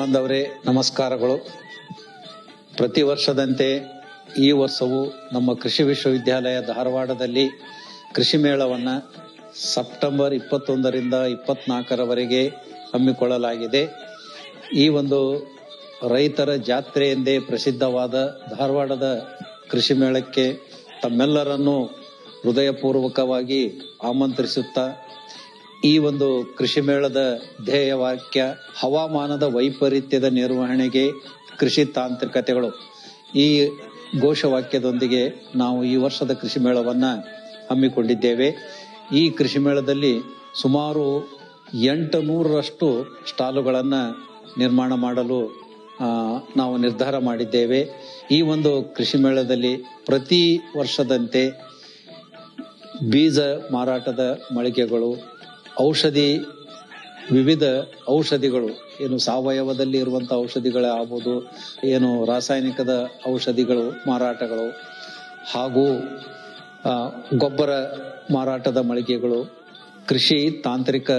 ಬಾಂಧವರೇ ನಮಸ್ಕಾರಗಳು. ಪ್ರತಿ ವರ್ಷದಂತೆ ಈ ವರ್ಷವೂ ನಮ್ಮ ಕೃಷಿ ವಿಶ್ವವಿದ್ಯಾಲಯ ಧಾರವಾಡದಲ್ಲಿ ಕೃಷಿ ಮೇಳವನ್ನು ಸೆಪ್ಟೆಂಬರ್ ಇಪ್ಪತ್ತೊಂದರಿಂದ ಇಪ್ಪತ್ನಾಲ್ಕರವರೆಗೆ ಹಮ್ಮಿಕೊಳ್ಳಲಾಗಿದೆ. ಈ ಒಂದು ರೈತರ ಜಾತ್ರೆ ಎಂದೇ ಪ್ರಸಿದ್ಧವಾದ ಧಾರವಾಡದ ಕೃಷಿ ಮೇಳಕ್ಕೆ ತಮ್ಮೆಲ್ಲರನ್ನೂ ಹೃದಯಪೂರ್ವಕವಾಗಿ ಆಮಂತ್ರಿಸುತ್ತಾ ಈ ಒಂದು ಕೃಷಿ ಮೇಳದ ಧ್ಯೇಯ ವಾಕ್ಯ, ಹವಾಮಾನದ ವೈಪರೀತ್ಯದ ನಿರ್ವಹಣೆಗೆ ಕೃಷಿ ತಾಂತ್ರಿಕತೆಗಳು. ಈ ಘೋಷವಾಕ್ಯದೊಂದಿಗೆ ನಾವು ಈ ವರ್ಷದ ಕೃಷಿ ಮೇಳವನ್ನ ಹಮ್ಮಿಕೊಂಡಿದ್ದೇವೆ. ಈ ಕೃಷಿ ಮೇಳದಲ್ಲಿ ಸುಮಾರು ಎಂಟು ನೂರರಷ್ಟು ಸ್ಟಾಲುಗಳನ್ನು ನಿರ್ಮಾಣ ಮಾಡಲು ನಾವು ನಿರ್ಧಾರ ಮಾಡಿದ್ದೇವೆ. ಈ ಒಂದು ಕೃಷಿ ಮೇಳದಲ್ಲಿ ಪ್ರತಿ ವರ್ಷದಂತೆ ಬೀಜ ಮಾರಾಟದ ಮಳಿಗೆಗಳು ಔಷಧಿ, ವಿವಿಧ ಔಷಧಿಗಳು, ಏನು ಸಾವಯವದಲ್ಲಿ ಇರುವಂಥ ಔಷಧಿಗಳೇ ಆಗ್ಬೋದು, ಏನು ರಾಸಾಯನಿಕದ ಔಷಧಿಗಳು, ಮಾರಾಟಗಳು, ಹಾಗೂ ಗೊಬ್ಬರ ಮಾರಾಟದ ಮಳಿಗೆಗಳು, ಕೃಷಿ ತಾಂತ್ರಿಕ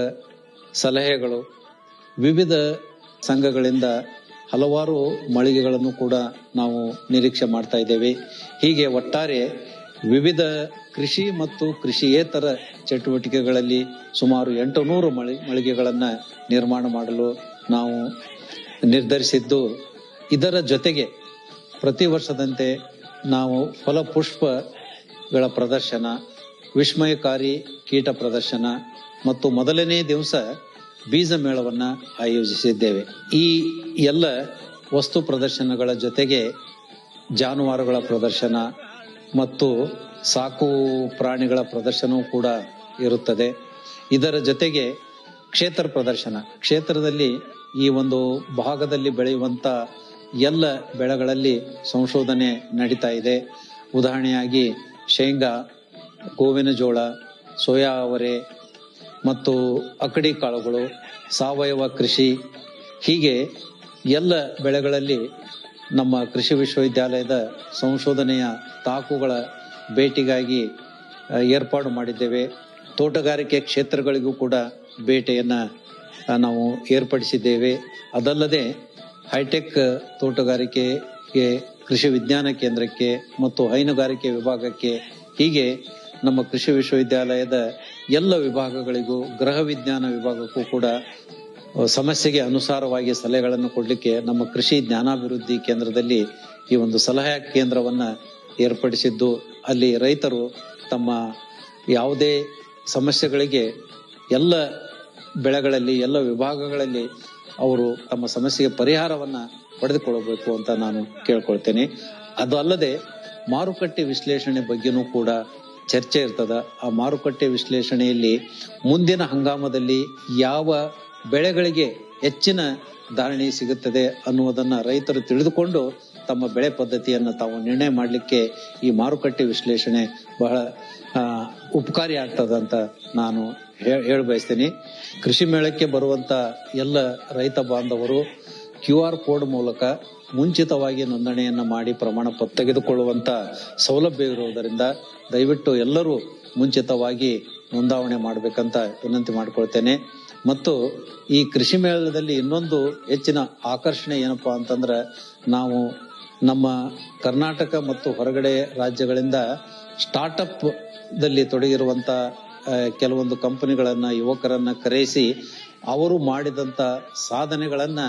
ಸಲಹೆಗಳು, ವಿವಿಧ ಸಂಘಗಳಿಂದ ಹಲವಾರು ಮಳಿಗೆಗಳನ್ನು ಕೂಡ ನಾವು ನಿರೀಕ್ಷೆ ಮಾಡ್ತಾ ಇದ್ದೇವೆ. ಹೀಗೆ ಒಟ್ಟಾರೆ ವಿವಿಧ ಕೃಷಿ ಮತ್ತು ಕೃಷಿಯೇತರ ಚಟುವಟಿಕೆಗಳಲ್ಲಿ ಸುಮಾರು ಎಂಟು ನೂರು ಮಳಿ ಮಳಿಗೆಗಳನ್ನು ನಿರ್ಮಾಣ ಮಾಡಲು ನಾವು ನಿರ್ಧರಿಸಿದ್ದು, ಇದರ ಜೊತೆಗೆ ಪ್ರತಿ ವರ್ಷದಂತೆ ನಾವು ಫಲಪುಷ್ಪಗಳ ಪ್ರದರ್ಶನ, ವಿಸ್ಮಯಕಾರಿ ಕೀಟ ಪ್ರದರ್ಶನ ಮತ್ತು ಮೊದಲನೇ ದಿವಸ ಬೀಜ ಮೇಳವನ್ನು ಆಯೋಜಿಸಿದ್ದೇವೆ. ಈ ಎಲ್ಲ ವಸ್ತು ಪ್ರದರ್ಶನಗಳ ಜೊತೆಗೆ ಜಾನುವಾರುಗಳ ಪ್ರದರ್ಶನ ಮತ್ತು ಸಾಕು ಪ್ರಾಣಿಗಳ ಪ್ರದರ್ಶನವೂ ಕೂಡ ಇರುತ್ತದೆ. ಇದರ ಜೊತೆಗೆ ಕ್ಷೇತ್ರ ಪ್ರದರ್ಶನ. ಕ್ಷೇತ್ರದಲ್ಲಿ ಈ ಒಂದು ಭಾಗದಲ್ಲಿ ಬೆಳೆಯುವಂಥ ಎಲ್ಲ ಬೆಳೆಗಳಲ್ಲಿ ಸಂಶೋಧನೆ ನಡೀತಾ ಇದೆ. ಉದಾಹರಣೆಯಾಗಿ ಶೇಂಗಾ, ಗೋವಿನ ಜೋಳ, ಸೋಯಾ ಅವರೆ ಮತ್ತು ಅಕಡಿ ಕಾಳುಗಳು, ಸಾವಯವ ಕೃಷಿ ಹೀಗೆ ಎಲ್ಲ ಬೆಳೆಗಳಲ್ಲಿ ನಮ್ಮ ಕೃಷಿ ವಿಶ್ವವಿದ್ಯಾಲಯದ ಸಂಶೋಧನೆಯ ತಾಕುಗಳ ಭೇಟಿಗಾಗಿ ಏರ್ಪಾಡು ಮಾಡಿದ್ದೇವೆ. ತೋಟಗಾರಿಕೆ ಕ್ಷೇತ್ರಗಳಿಗೂ ಕೂಡ ಭೇಟೆಯನ್ನು ನಾವು ಏರ್ಪಡಿಸಿದ್ದೇವೆ. ಅದಲ್ಲದೆ, ಹೈಟೆಕ್ ತೋಟಗಾರಿಕೆಗೆ, ಕೃಷಿ ವಿಜ್ಞಾನ ಕೇಂದ್ರಕ್ಕೆ ಮತ್ತು ಹೈನುಗಾರಿಕೆ ವಿಭಾಗಕ್ಕೆ, ಹೀಗೆ ನಮ್ಮ ಕೃಷಿ ವಿಶ್ವವಿದ್ಯಾಲಯದ ಎಲ್ಲ ವಿಭಾಗಗಳಿಗೂ, ಗೃಹ ವಿಜ್ಞಾನ ವಿಭಾಗಕ್ಕೂ ಕೂಡ ಸಮಸ್ಯೆಗೆ ಅನುಸಾರವಾಗಿ ಸಲಹೆಗಳನ್ನು ಕೊಡಲಿಕ್ಕೆ ನಮ್ಮ ಕೃಷಿ ಜ್ಞಾನಾಭಿವೃದ್ಧಿ ಕೇಂದ್ರದಲ್ಲಿ ಈ ಒಂದು ಸಲಹಾ ಕೇಂದ್ರವನ್ನು ಏರ್ಪಡಿಸಿದ್ದು. ಅಲ್ಲಿ ರೈತರು ತಮ್ಮ ಯಾವುದೇ ಸಮಸ್ಯೆಗಳಿಗೆ ಎಲ್ಲ ಬೆಳೆಗಳಲ್ಲಿ, ಎಲ್ಲ ವಿಭಾಗಗಳಲ್ಲಿ ಅವರು ತಮ್ಮ ಸಮಸ್ಯೆಗೆ ಪರಿಹಾರವನ್ನು ಪಡೆದುಕೊಳ್ಳಬೇಕು ಅಂತ ನಾನು ಕೇಳ್ಕೊಳ್ತೇನೆ. ಅದು ಅಲ್ಲದೆ ಮಾರುಕಟ್ಟೆ ವಿಶ್ಲೇಷಣೆ ಬಗ್ಗೆನೂ ಕೂಡ ಚರ್ಚೆ ಇರ್ತದ. ಆ ಮಾರುಕಟ್ಟೆ ವಿಶ್ಲೇಷಣೆಯಲ್ಲಿ ಮುಂದಿನ ಹಂಗಾಮದಲ್ಲಿ ಯಾವ ಬೆಳೆಗಳಿಗೆ ಹೆಚ್ಚಿನ ಧಾರಣೆ ಸಿಗುತ್ತದೆ ಅನ್ನುವುದನ್ನ ರೈತರು ತಿಳಿದುಕೊಂಡು ತಮ್ಮ ಬೆಳೆ ಪದ್ಧತಿಯನ್ನು ತಾವು ನಿರ್ಣಯ ಮಾಡಲಿಕ್ಕೆ ಈ ಮಾರುಕಟ್ಟೆ ವಿಶ್ಲೇಷಣೆ ಬಹಳ ಉಪಕಾರಿ ಆಗ್ತದೆ ಅಂತ ನಾನು ಹೇಳ ಬಯಸ್ತೀನಿ. ಕೃಷಿ ಮೇಳಕ್ಕೆ ಬರುವಂತ ಎಲ್ಲ ರೈತ ಬಾಂಧವರು ಕ್ಯೂ ಆರ್ ಕೋಡ್ ಮೂಲಕ ಮುಂಚಿತವಾಗಿ ನೋಂದಣಿಯನ್ನು ಮಾಡಿ ಪ್ರಮಾಣ ಪತ್ರ ತೆಗೆದುಕೊಳ್ಳುವಂತ ಸೌಲಭ್ಯ ಇರುವುದರಿಂದ ದಯವಿಟ್ಟು ಎಲ್ಲರೂ ಮುಂಚಿತವಾಗಿ ನೋಂದಾವಣೆ ಮಾಡಬೇಕಂತ ವಿನಂತಿ ಮಾಡ್ಕೊಳ್ತೇನೆ. ಮತ್ತು ಈ ಕೃಷಿ ಮೇಳದಲ್ಲಿ ಇನ್ನೊಂದು ಹೆಚ್ಚಿನ ಆಕರ್ಷಣೆ ಏನಪ್ಪ ಅಂತಂದ್ರೆ ನಾವು ನಮ್ಮ ಕರ್ನಾಟಕ ಮತ್ತು ಹೊರಗಡೆ ರಾಜ್ಯಗಳಿಂದ ಸ್ಟಾರ್ಟ್ಅಪ್ ದಲ್ಲಿ ತೊಡಗಿರುವಂತ ಕೆಲವೊಂದು ಕಂಪನಿಗಳನ್ನ, ಯುವಕರನ್ನ ಕರೆಸಿ ಅವರು ಮಾಡಿದಂತ ಸಾಧನೆಗಳನ್ನ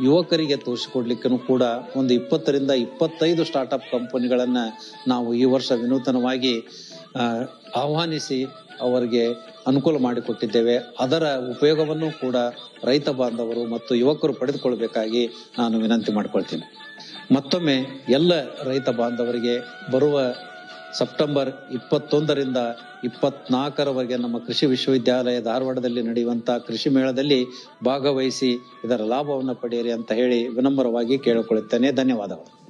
ಯುವಕರಿಗೆ ತೋರಿಸಿಕೊಡ್ಲಿಕ್ಕೂ ಕೂಡ ಒಂದು ಇಪ್ಪತ್ತರಿಂದ ಇಪ್ಪತ್ತೈದು ಸ್ಟಾರ್ಟ್ಅಪ್ ಕಂಪನಿಗಳನ್ನ ನಾವು ಈ ವರ್ಷ ವಿನೂತನವಾಗಿ ಆಹ್ವಾನಿಸಿ ಅವರಿಗೆ ಅನುಕೂಲ ಮಾಡಿಕೊಟ್ಟಿದ್ದೇವೆ. ಅದರ ಉಪಯೋಗವನ್ನು ಕೂಡ ರೈತ ಬಾಂಧವರು ಮತ್ತು ಯುವಕರು ಪಡೆದುಕೊಳ್ಬೇಕಾಗಿ ನಾನು ವಿನಂತಿ ಮಾಡಿಕೊಳ್ತೀನಿ. ಮತ್ತೊಮ್ಮೆ ಎಲ್ಲ ರೈತ ಬಾಂಧವರಿಗೆ ಬರುವ ಸೆಪ್ಟೆಂಬರ್ ಇಪ್ಪತ್ತೊಂದರಿಂದ ಇಪ್ಪತ್ನಾಲ್ಕರವರೆಗೆ ನಮ್ಮ ಕೃಷಿ ವಿಶ್ವವಿದ್ಯಾಲಯ ಧಾರವಾಡದಲ್ಲಿ ನಡೆಯುವಂಥ ಕೃಷಿ ಮೇಳದಲ್ಲಿ ಭಾಗವಹಿಸಿ ಇದರ ಲಾಭವನ್ನು ಪಡೆಯಿರಿ ಅಂತ ಹೇಳಿ ವಿನಮ್ರವಾಗಿ ಕೇಳಿಕೊಳ್ಳುತ್ತೇನೆ. ಧನ್ಯವಾದಗಳು.